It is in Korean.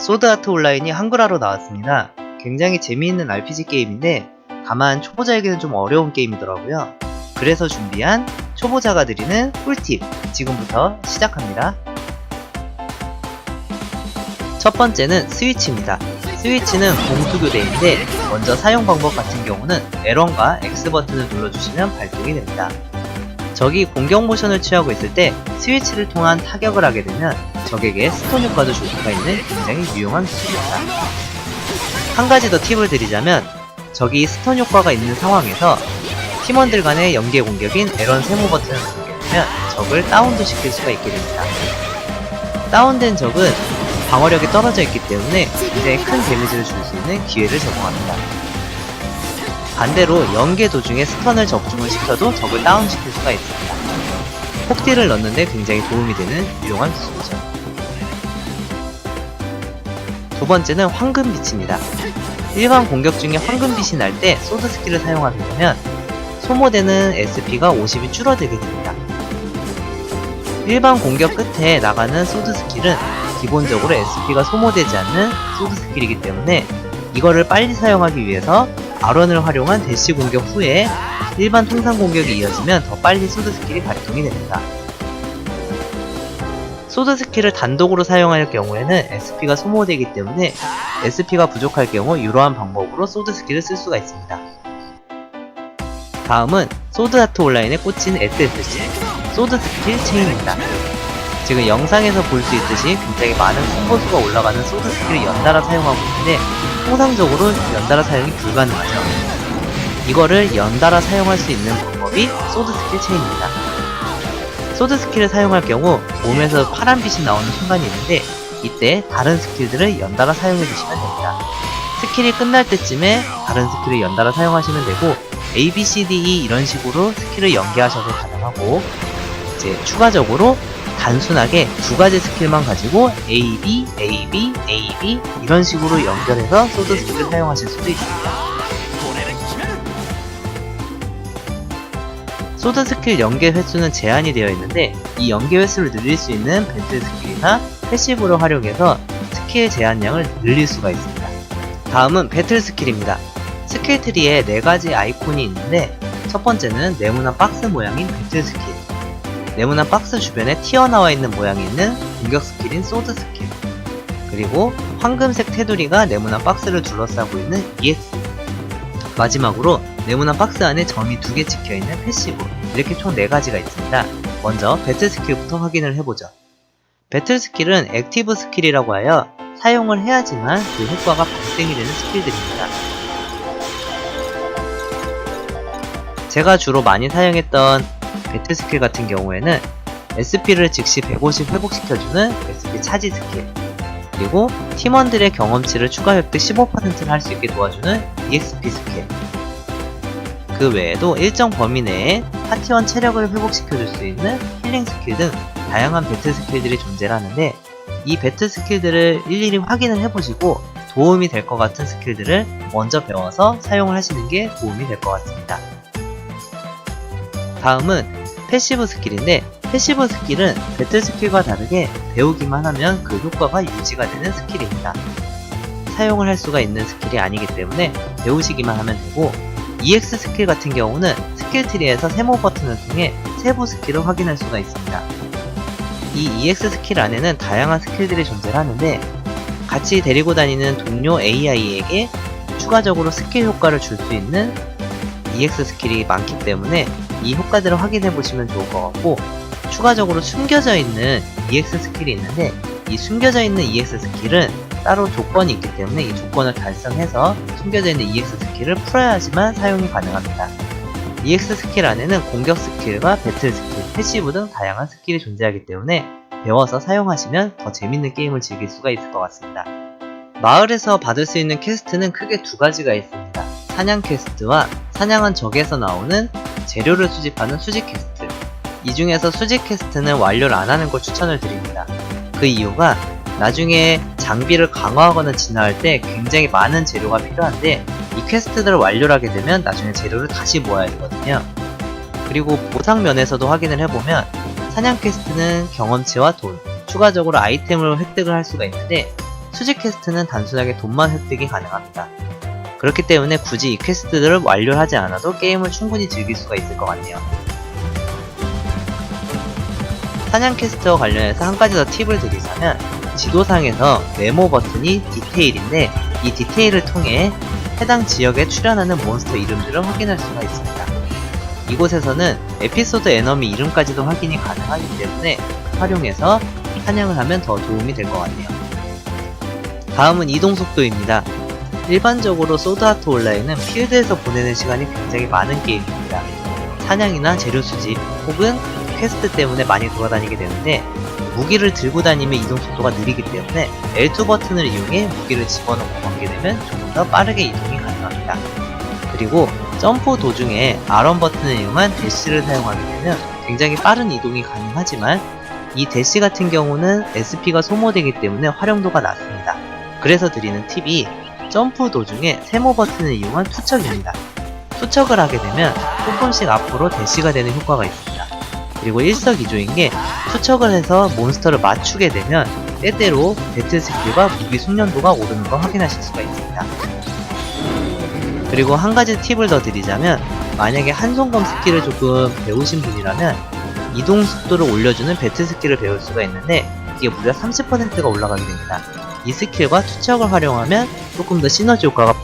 소드아트 온라인이 한글화로 나왔습니다. 굉장히 재미있는 RPG 게임인데 다만 초보자에게는 좀 어려운 게임이더라고요. 그래서 준비한 초보자가 드리는 꿀팁 지금부터 시작합니다. 첫 번째는 스위치입니다. 스위치는 공수교대인데 먼저 사용 방법 같은 경우는 L1과 X 버튼을 눌러주시면 발동이 됩니다. 적이 공격 모션을 취하고 있을 때 스위치를 통한 타격을 하게 되면 적에게 스톤 효과도 줄 수가 있는 굉장히 유용한 기술입니다. 한 가지 더 팁을 드리자면 적이 스톤 효과가 있는 상황에서 팀원들 간의 연계 공격인 L1 세모 버튼을 되면 적을 다운도 시킬 수가 있게 됩니다. 다운된 적은 방어력이 떨어져 있기 때문에 굉장히 큰 데미지를 줄 수 있는 기회를 제공합니다. 반대로 연계 도중에 스턴을 적중을 시켜도 적을 다운시킬 수가 있습니다. 폭딜을 넣는데 굉장히 도움이 되는 유용한 기술이죠. 두 번째는 황금빛입니다. 일반 공격 중에 황금빛이 날 때 소드 스킬을 사용하게 되면 소모되는 SP가 50이 줄어들게 됩니다. 일반 공격 끝에 나가는 소드 스킬은 기본적으로 SP가 소모되지 않는 소드 스킬이기 때문에 이거를 빨리 사용하기 위해서 아론을 활용한 대시 공격 후에 일반 통상 공격이 이어지면 더 빨리 소드 스킬이 발동이 됩니다. 소드 스킬을 단독으로 사용할 경우에는 SP가 소모되기 때문에 SP가 부족할 경우 이러한 방법으로 소드 스킬을 쓸 수가 있습니다. 다음은 소드 아트 온라인에 꽂힌 SSC, 소드 스킬 체인입니다. 지금 영상에서 볼 수 있듯이 굉장히 많은 콤보수가 올라가는 소드 스킬을 연달아 사용하고 있는데 통상적으로 연달아 사용이 불가능하죠. 이거를 연달아 사용할 수 있는 방법이 소드 스킬 체인입니다. 소드 스킬을 사용할 경우 몸에서 파란 빛이 나오는 순간이 있는데 이때 다른 스킬들을 연달아 사용해 주시면 됩니다. 스킬이 끝날 때쯤에 다른 스킬을 연달아 사용하시면 되고 A, B, C, D, E 이런 식으로 스킬을 연계하셔도 가능하고 이제 추가적으로 단순하게 두 가지 스킬만 가지고 A, B, A, B, A, B 이런 식으로 연결해서 소드 스킬을 사용하실 수도 있습니다. 소드 스킬 연계 횟수는 제한이 되어 있는데 이 연계 횟수를 늘릴 수 있는 배틀 스킬이나 패시브를 활용해서 스킬 제한량을 늘릴 수가 있습니다. 다음은 배틀 스킬입니다. 스킬 트리에 네 가지 아이콘이 있는데 첫 번째는 네모난 박스 모양인 배틀 스킬 네모난 박스 주변에 튀어나와 있는 모양이 있는 공격 스킬인 소드 스킬 그리고 황금색 테두리가 네모난 박스를 둘러싸고 있는 EX 마지막으로 네모난 박스 안에 점이 두 개 찍혀있는 패시브 이렇게 총 4가지가 있습니다. 먼저 배틀 스킬부터 확인을 해보죠. 배틀 스킬은 액티브 스킬이라고 하여 사용을 해야지만 그 효과가 발생이 되는 스킬들입니다. 제가 주로 많이 사용했던 배틀 스킬 같은 경우에는 SP를 즉시 150 회복시켜주는 SP 차지 스킬 그리고 팀원들의 경험치를 추가 획득 15%를 할 수 있게 도와주는 EXP 스킬 그 외에도 일정 범위 내에 파티원 체력을 회복시켜줄 수 있는 힐링 스킬 등 다양한 배틀 스킬들이 존재하는데 이 배틀 스킬들을 일일이 확인을 해보시고 도움이 될 것 같은 스킬들을 먼저 배워서 사용을 하시는 게 도움이 될 것 같습니다. 다음은 패시브 스킬인데 패시브 스킬은 배틀 스킬과 다르게 배우기만 하면 그 효과가 유지가 되는 스킬입니다. 사용을 할 수가 있는 스킬이 아니기 때문에 배우시기만 하면 되고 EX 스킬 같은 경우는 스킬 트리에서 세모 버튼을 통해 세부 스킬을 확인할 수가 있습니다. 이 EX 스킬 안에는 다양한 스킬들이 존재하는데 같이 데리고 다니는 동료 AI에게 추가적으로 스킬 효과를 줄 수 있는 EX 스킬이 많기 때문에 이 효과들을 확인해 보시면 좋을 것 같고 추가적으로 숨겨져 있는 EX 스킬이 있는데 이 숨겨져 있는 EX 스킬은 따로 조건이 있기 때문에 이 조건을 달성해서 숨겨져 있는 EX 스킬을 풀어야지만 사용이 가능합니다. EX 스킬 안에는 공격 스킬과 배틀 스킬, 패시브 등 다양한 스킬이 존재하기 때문에 배워서 사용하시면 더 재밌는 게임을 즐길 수가 있을 것 같습니다. 마을에서 받을 수 있는 퀘스트는 크게 두 가지가 있습니다. 사냥 퀘스트와 사냥한 적에서 나오는 재료를 수집하는 수집 퀘스트. 이 중에서 수집 퀘스트는 완료를 안 하는 걸 추천을 드립니다. 그 이유가 나중에 장비를 강화하거나 진화할 때 굉장히 많은 재료가 필요한데 이 퀘스트들을 완료를 하게 되면 나중에 재료를 다시 모아야 되거든요. 그리고 보상 면에서도 확인을 해보면 사냥 퀘스트는 경험치와 돈, 추가적으로 아이템을 획득을 할 수가 있는데 수직 퀘스트는 단순하게 돈만 획득이 가능합니다. 그렇기 때문에 굳이 이 퀘스트들을 완료하지 않아도 게임을 충분히 즐길 수가 있을 것 같네요. 사냥 퀘스트와 관련해서 한 가지 더 팁을 드리자면 지도상에서 메모 버튼이 디테일인데 이 디테일을 통해 해당 지역에 출현하는 몬스터 이름들을 확인할 수가 있습니다. 이곳에서는 에피소드 에너미 이름까지도 확인이 가능하기 때문에 활용해서 사냥을 하면 더 도움이 될 것 같네요. 다음은 이동 속도입니다. 일반적으로 소드아트 온라인은 필드에서 보내는 시간이 굉장히 많은 게임입니다. 사냥이나 재료 수집 혹은 퀘스트 때문에 많이 돌아다니게 되는데 무기를 들고 다니면 이동 속도가 느리기 때문에 L2 버튼을 이용해 무기를 집어넣고 걷게 되면 조금 더 빠르게 이동이 가능합니다. 그리고 점프 도중에 R1 버튼을 이용한 대시를 사용하게 되면 굉장히 빠른 이동이 가능하지만 이 대시 같은 경우는 SP가 소모되기 때문에 활용도가 낮습니다. 그래서 드리는 팁이 점프 도중에 세모 버튼을 이용한 투척입니다. 투척을 하게 되면 조금씩 앞으로 대시가 되는 효과가 있습니다. 그리고 일석이조인 게 투척을 해서 몬스터를 맞추게 되면 때때로 배틀 스킬과 무기 숙련도가 오르는 걸 확인하실 수가 있습니다. 그리고 한 가지 팁을 더 드리자면 만약에 한손검 스킬을 조금 배우신 분이라면 이동 속도를 올려주는 배틀 스킬을 배울 수가 있는데 이게 무려 30%가 올라가게 됩니다. 이 스킬과 투척을 활용하면 조금 더 시너지 효과가